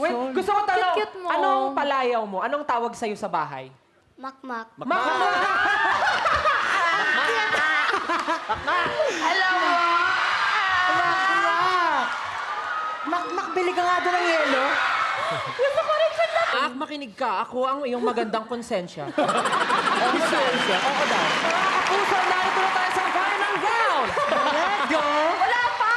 Wait, gusto ko tanong, Cute-cute mo. anong palayaw mo? Anong tawag sa'yo sa bahay? Makmak. Makmak! Alam mo, Makmak, bili ka nga doon ng yelo. Ah, makinig ka. Ako ang iyong magandang konsensya. konsensya? Ako daw. Mga kapuso, narito na tayo sa final round. Let's go! wala pa!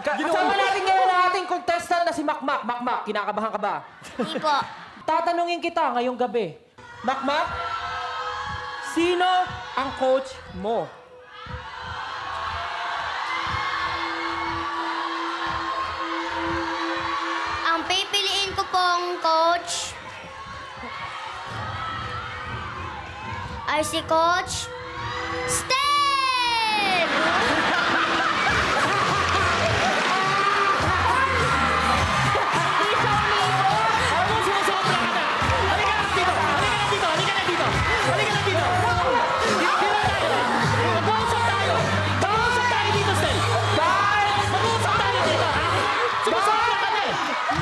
Ka- Kasama natin ngayon ang ating contestant na si Makmak. Makmak, kinakabahan ka ba? Hindi po. Tatanungin kita ngayong gabi. Makmak, sino ang coach mo? Ang pipiliin ko pong coach ay si Coach Stel!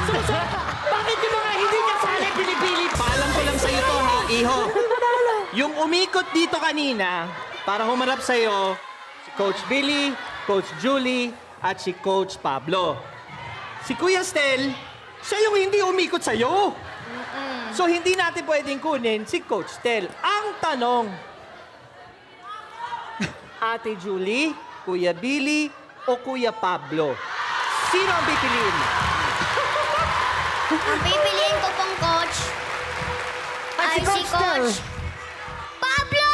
Sumusobra! Bakit yung mga hindi kasali pinipili? Paalam ko lang sa'yo to, ha, iho. Yung umikot dito kanina, para humarap sa'yo, si Coach Billy, Coach Julie, at si Coach Pablo. Si Kuya Stel, siya yung hindi umikot sa'yo. So, hindi natin pwedeng kunin si Coach Stel. Ang tanong, Ate Julie, Kuya Billy, o Kuya Pablo? Sino ang pipiliin mo? Ang pipiliin ko pong coach ay si Coach Pablo!